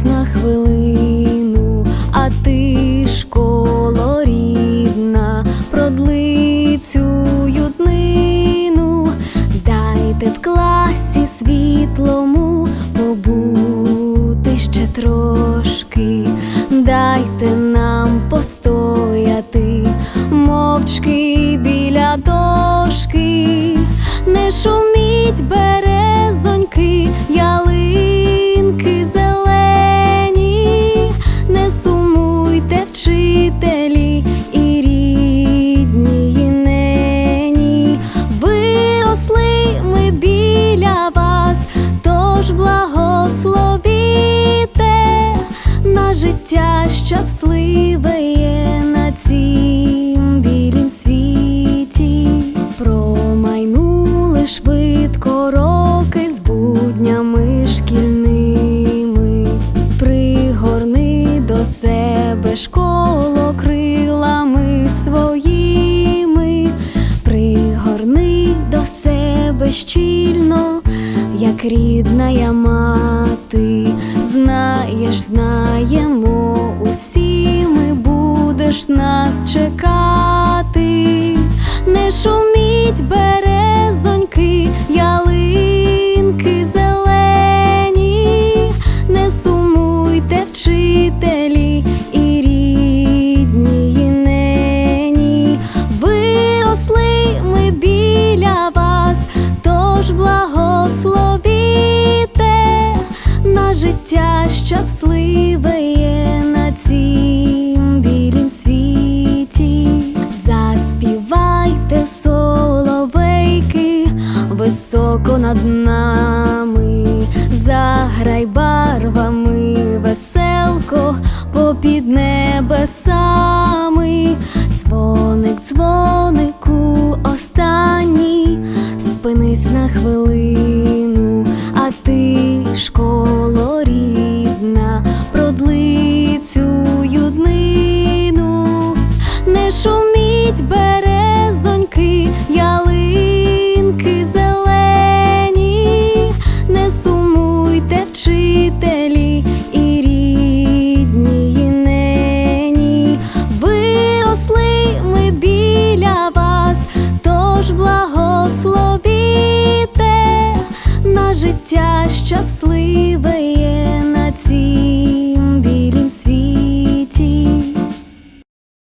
Зупинись на хвилину, а ти школо рідна, продли цю днину, дайте в класі світлому побути ще трошки, дайте нам постояти, мовчки біля дошки, не шуміть бере. біля вас, тож благословіте на життя щасливе є на цім білім світі, промайнули швидко роки з буднями шкільними, пригорни до себе школи. Щільно, як рідна я мати, знаєш, знаємо усі ми будеш нас чекати, не шуміть березоньки, високо над нами, заграй барвами веселко попід небесами, дзвоник, дзвонику останній, спинись на хвилину, а ти школо